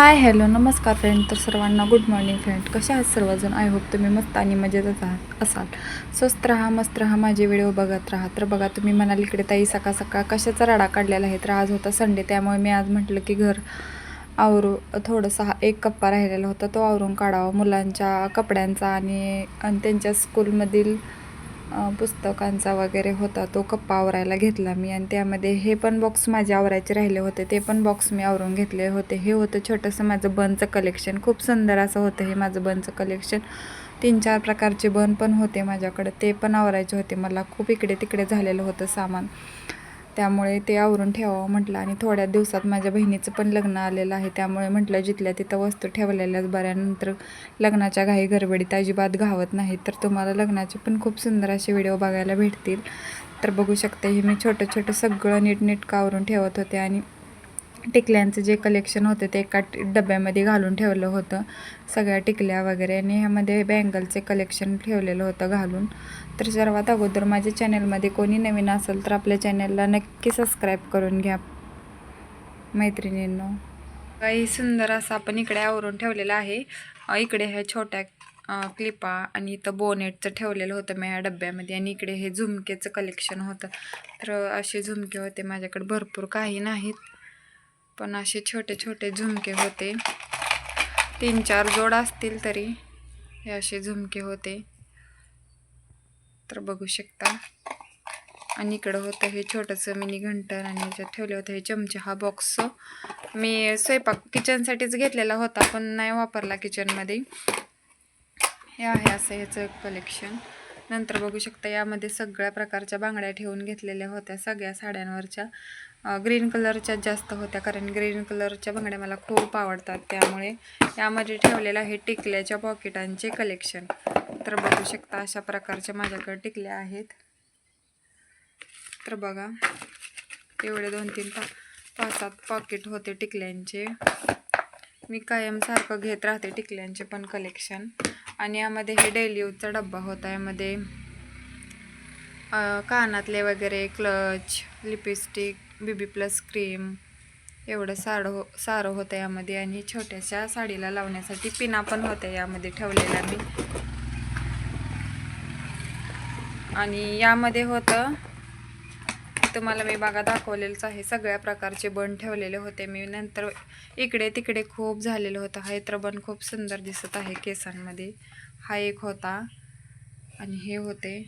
Hi hello नमस्कार friend तर सर्वांना गुड मॉर्निंग फ्रेंड कसे आहात सर्वजण? आय होप तुम्ही मस्त आणि मजेतच आहात असाल. स्वस्त राहा मस्त राहा माझे व्हिडिओ बघत राहा. तर बघा तुम्ही म्हणाल इकडे ताई सकाळ सकाळ कशाचा राडा काढलेला आहे? तर आज होता संडे त्यामुळे मी आज म्हटलं की घर आवरू थोडंसं हा एक कप्पा राहिलेला होता. तो आवरून काढावा मुलांच्या कपड्यांचा आणि आणि त्यांच्या स्कूलमधील पुस्तकांचा वगैरे होता तो कप्पा आवरायला घेतला मी. आणि त्यामध्ये हे पण बॉक्स माझे आवरायचे राहिले होते. ते पण बॉक्स मी आवरून घेतले होते. हे होतं छोटंसं माझं बनचं कलेक्शन खूप सुंदर असं होतं हे माझं बनचं कलेक्शन तीन चार प्रकारचे बन पण होते माझ्याकडे. ते पण आवरायचे होते. मला खूप इकडे तिकडे झालेलं होतं सामान. त्यामुळे ते आवरून ठेवावं म्हटलं. आणि थोड्या दिवसात माझ्या बहिणीचं पण लग्न आलेलं आहे. त्यामुळे म्हटलं जिथल्या तिथं वस्तू ठेवलेल्याच बऱ्यानंतर लग्नाच्या घाई गडबडीत अजिबात घावत नाही. तर तुम्हाला लग्नाचे पण खूप सुंदर असे व्हिडिओ बघायला भेटतील. तर बघू शकता. हे मी छोटं छोटं सगळं नीटनीट आवरून ठेवत होते आणि टिकल्यांचं जे कलेक्शन होतं ते एका डब्यामध्ये घालून ठेवलं होतं. सगळ्या टिकल्या वगैरे आणि ह्यामध्ये बँगलचे कलेक्शन ठेवलेलं होतं घालून. तर सर्वात अगोदर माझ्या चॅनलमध्ये कोणी नवीन असेल तर आपल्या चॅनलला नक्की सबस्क्राईब करून घ्या. मैत्रिणींनो. काही सुंदर असं आपण इकडे आवरून ठेवलेलं आहे. इकडे ह्या छोट्या क्लिपा आणि इथं बोनेटचं ठेवलेलं होतं मी ह्या डब्यामध्ये आणि इकडे हे झुमकेचं कलेक्शन होतं. तर असे झुमके होते. माझ्याकडे भरपूर काही नाहीत. पण असे छोटे छोटे झुमके होते. तीन चार जोड असतील तरी हे असे झुमके होते. तर बघू शकता. आणि इकडं होतं हे छोटंसं मिनी घंटर आणि याच्यात ठेवलं होतं हे चमचे हा बॉक्स मी स्वयंपाक किचनसाठीच घेतलेला होता पण नाही वापरला किचनमध्ये हे आहे असं ह्याचं कलेक्शन नंतर बघू शकता यामध्ये सगळ्या प्रकारच्या बांगड्या ठेवून घेतलेल्या होत्या सगळ्या साड्यांवरच्या. ग्रीन कलरच्या जास्त होत्या कारण ग्रीन कलरच्या बांगड्या मला खूप आवडतात. त्यामुळे यामध्ये ठेवलेलं आहे टिकल्याच्या पॉकेटांचे कलेक्शन तर बघू शकता अशा प्रकारच्या माझ्याकडे टिकल्या आहेत. तर बघा एवढे दोन तीन पा पाच सात पॉकेट होते टिकल्यांचे. मी कायम सारखं घेत राहते टिकल्यांचे पण कलेक्शन आणि यामध्ये हे डेली यूजचा डब्बा होता. यामध्ये कानातले वगैरे clutch lipstick BB plus cream एवढं सारं हो सारं होतं यामध्ये. आणि छोट्याशा साडीला लावण्यासाठी पिना पण होत्या यामध्ये ठेवलेल्या मी. आणि यामध्ये होतं तुम्हाला मी बागा दाखवलेलंच आहे. सगळ्या प्रकारचे बन ठेवलेले होते. मी नंतर इकडे तिकडे खूप झालेलं होतं. हा इतर बन खूप सुंदर दिसत आहे केसांमध्ये. हा एक होता आणि हे होते.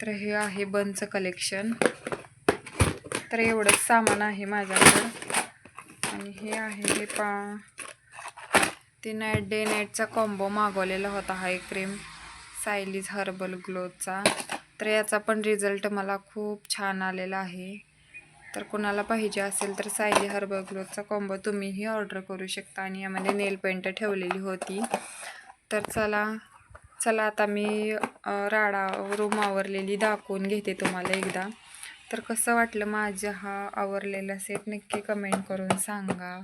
तर हे आहे बनचं कलेक्शन तर एवढंच सामान आहे माझ्याकडं. आणि हे आहे हे पा ते नाईट डे नाईटचा कॉम्बो मागवलेला होता हा एक क्रीम सायलीज हर्बल ग्लोचा तर याचा पण रिझल्ट मला खूप छान आलेला आहे. तर कोणाला पाहिजे असेल तर सायली हर्बल ग्लोथचा कॉम्बो तुम्हीही ऑर्डर करू शकता. आणि यामध्ये नेल पेंट ठेवलेली होती. तर चला चला आता मी राडा रूम आवरलेली दाखवून घेते तुम्हाला एकदा. तर कसं वाटलं माझा हा आवरलेला सेट नक्की कमेंट करून सांगा.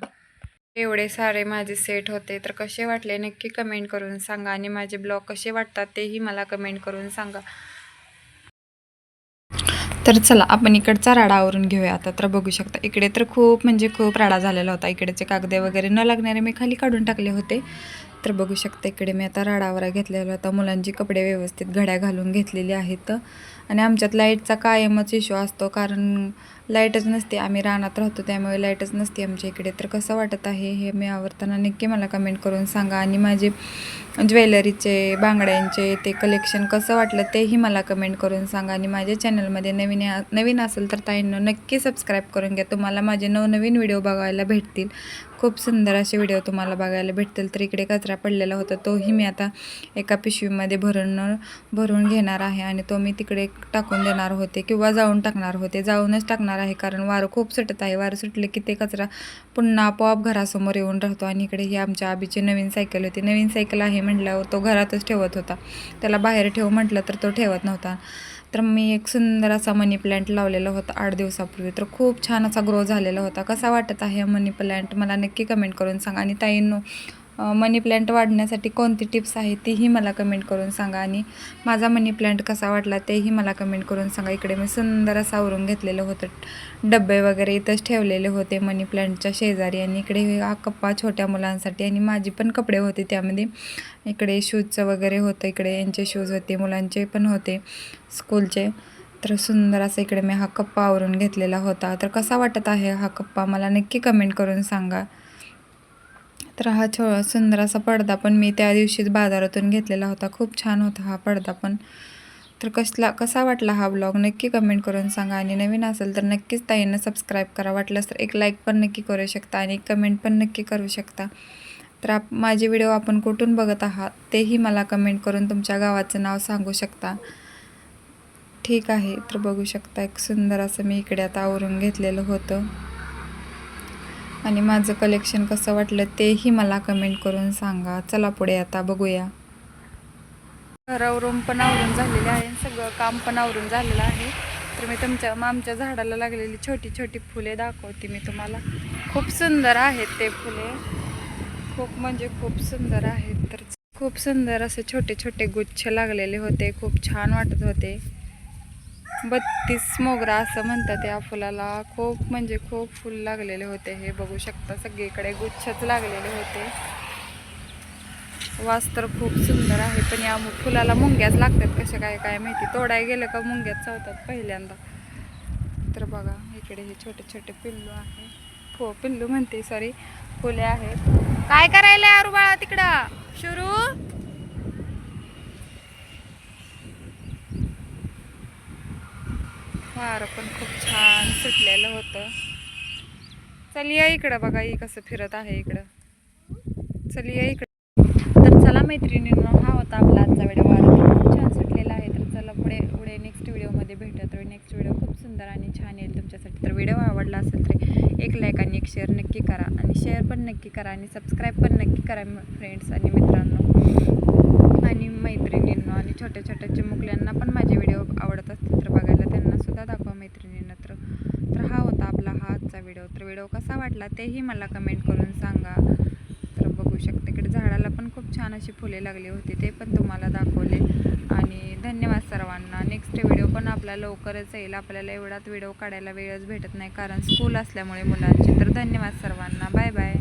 एवढे सारे माझे सेट होते तर कसे वाटले नक्की कमेंट करून सांगा. आणि माझे ब्लॉग कसे वाटतात तेही मला कमेंट करून सांगा. तर चला आपण इकडचा राडा आवरून घेऊया. आता तर बघू शकता इकडे तर खूप म्हणजे खूप राडा झालेला होता. इकडेचे कागदे वगैरे न लागणारे मी खाली काढून टाकले होते. तर बघू शकता इकडे मी आता राडावरा घेतलेला होता. मुलांची कपडे व्यवस्थित घड्या घालून घेतलेले आहेत. आणि आमच्यात लाईटचा कायमच इश्यू असतो कारण लाईटच नसते. आम्ही रानात राहतो त्यामुळे लाईटच नसते आमच्या इकडे. तर कसं वाटत आहे हे मी आवडताना नक्की मला कमेंट करून सांगा. आणि माझे ज्वेलरीचे बांगड्यांचे ते कलेक्शन कसं वाटलं तेही मला कमेंट करून सांगा. आणि माझ्या चॅनलमध्ये नवीन नवीन असेल तर ताईंना नक्की सबस्क्राईब करून घ्या. तुम्हाला माझे नवनवीन व्हिडिओ बघायला भेटतील. खूप सुंदर असे व्हिडिओ तुम्हाला बघायला भेटतील. तर इकडे कचरा पडलेला होता तोही मी आता एका पिशवीमध्ये भरून भरून घेणार आहे आणि तो मी तिकडे टाकून देणार होते किंवा जाऊन टाकणार होते. जाऊनच टाकणार आहे कारण वारं खूप सुटत आहे. वारं सुटले की ते कचरा पुन्हा आपोआप घरासमोर येऊन राहतो आणि इकडे ही आमच्या आबीची नवीन सायकल होती. नवीन सायकल आहे म्हटल्यावर तो घरातच ठेवत होता. त्याला बाहेर ठेव म्हटलं तर तो ठेवत नव्हता. तर मी एक सुंदर असा मनी प्लॅन्ट लावलेला होता आठ दिवसापूर्वी. तर खूप छान असा ग्रो झालेला होता. कसा वाटत आहे मनी प्लॅन्ट मला नक्की कमेंट करून सांगा. आणि ताईंनो मनी प्लॅन्ट वाढण्यासाठी कोणती टिप्स आहे तीही मला कमेंट करून सांगा. आणि माझा मनी प्लॅन्ट कसा वाटला तेही मला कमेंट करून सांगा. इकडे मी सुंदर असं आवरून घेतलेलं होतं. डब्बे वगैरे इथंच ठेवलेले होते मनी प्लॅन्टच्या शेजारी. आणि इकडे हा कप्पा छोट्या मुलांसाठी आणि माझी पण कपडे होते त्यामध्ये. इकडे शूजचं वगैरे होतं इकडे यांचे शूज होते मुलांचे पण होते स्कूलचे तर सुंदर असं इकडे मी हा कप्पा आवरून घेतलेला होता. तर कसा वाटत आहे हा कप्पा? मला नक्की कमेंट करून सांगा. तर हा छो सुंदर असा पडदा पण मी त्या दिवशीच बाजारातून घेतलेला होता. खूप छान होता हा पडदा पण. तर कसला कसा वाटला हा ब्लॉग नक्की कमेंट करून सांगा. आणि नवीन असेल तर नक्कीच ताईंना सबस्क्राईब करा. वाटलंच तर एक लाईक पण नक्की करू शकता आणि कमेंट पण नक्की करू शकता. तर आप माझे व्हिडिओ आपण कुठून बघत आहात तेही मला कमेंट करून तुमच्या गावाचं नाव सांगू शकता. ठीक आहे तर बघू शकता. एक सुंदर असं मी इकडे आता आवरून घेतलेलं होतं. आणि माझं कलेक्शन कसं वाटलं तेही मला कमेंट करून सांगा. चला पुढे आता बघूया. घरावरून पण आवरून झालेले आहे. सगळं काम पण आवरून झालेलं आहे. तर मी तुमच्या आमच्या झाडाला लागलेली छोटी छोटी फुले दाखवते मी तुम्हाला. खूप सुंदर आहेत ते फुले. खूप म्हणजे खूप सुंदर आहेत. तर खूप सुंदर असे छोटे छोटे गुच्छ लागलेले होते. खूप छान वाटत होते. बत्तीस मोगरा असं म्हणतात या फुलाला. खूप म्हणजे खूप फुल लागलेले होते हे. बघू शकता सगळीकडे गुच्छच लागलेले होते. वास तर खूप सुंदर आहे पण या मु- फुलाला मुंग्याच लागतात कशा काय काय माहिती? तोडाय गेलं का मुंग्याच चावतात पहिल्यांदा. तर बघा इकडे हे छोटे छोटे पिल्लू आहे. हो पिल्लू म्हणते सॉरी फुले आहेत. काय करायला अरुबाळा तिकडं? शुरू? वारं पण खूप छान सुटलेलं होतं. चल या इकडं बघा ही कसं फिरत आहे इकडं. चल या इकडं. तर चला मैत्रिणींनो हा होता आपला आजचा व्हिडिओ. वारं खूप छान सुटलेला आहे. तर चला पुढे पुढे नेक्स्ट व्हिडिओमध्ये भेटत तर नेक्स्ट व्हिडिओ खूप सुंदर आणि छान येईल तुमच्यासाठी. तर व्हिडिओ आवडला असेल तर एक लाईक आणि एक शेअर नक्की करा. आणि शेअर पण नक्की करा आणि सबस्क्राईब पण नक्की करा फ्रेंड्स आणि मित्रांनो आणि मैत्रिणींनो आणि छोट्या छोट्या चिमुकल्यांना पण माझे व्हिडिओ आवडत असतील तर बघायला त्यांना सुद्धा दाखवा मैत्रिणींना तर तर हा होता आपला हा आजचा व्हिडिओ तर व्हिडिओ कसा वाटला तेही मला कमेंट करून सांगा. तर बघू शकता इकडे झाडाला पण खूप छान अशी फुले लागली होती ते पण तुम्हाला दाखवले. आणि धन्यवाद सर्वांना. नेक्स्ट व्हिडिओ पण आपला लवकरच येईल. आपल्याला एवढाच व्हिडिओ काढायला वेळच भेटत नाही कारण स्कूल असल्यामुळे मुलांची. तर धन्यवाद सर्वांना. Bye bye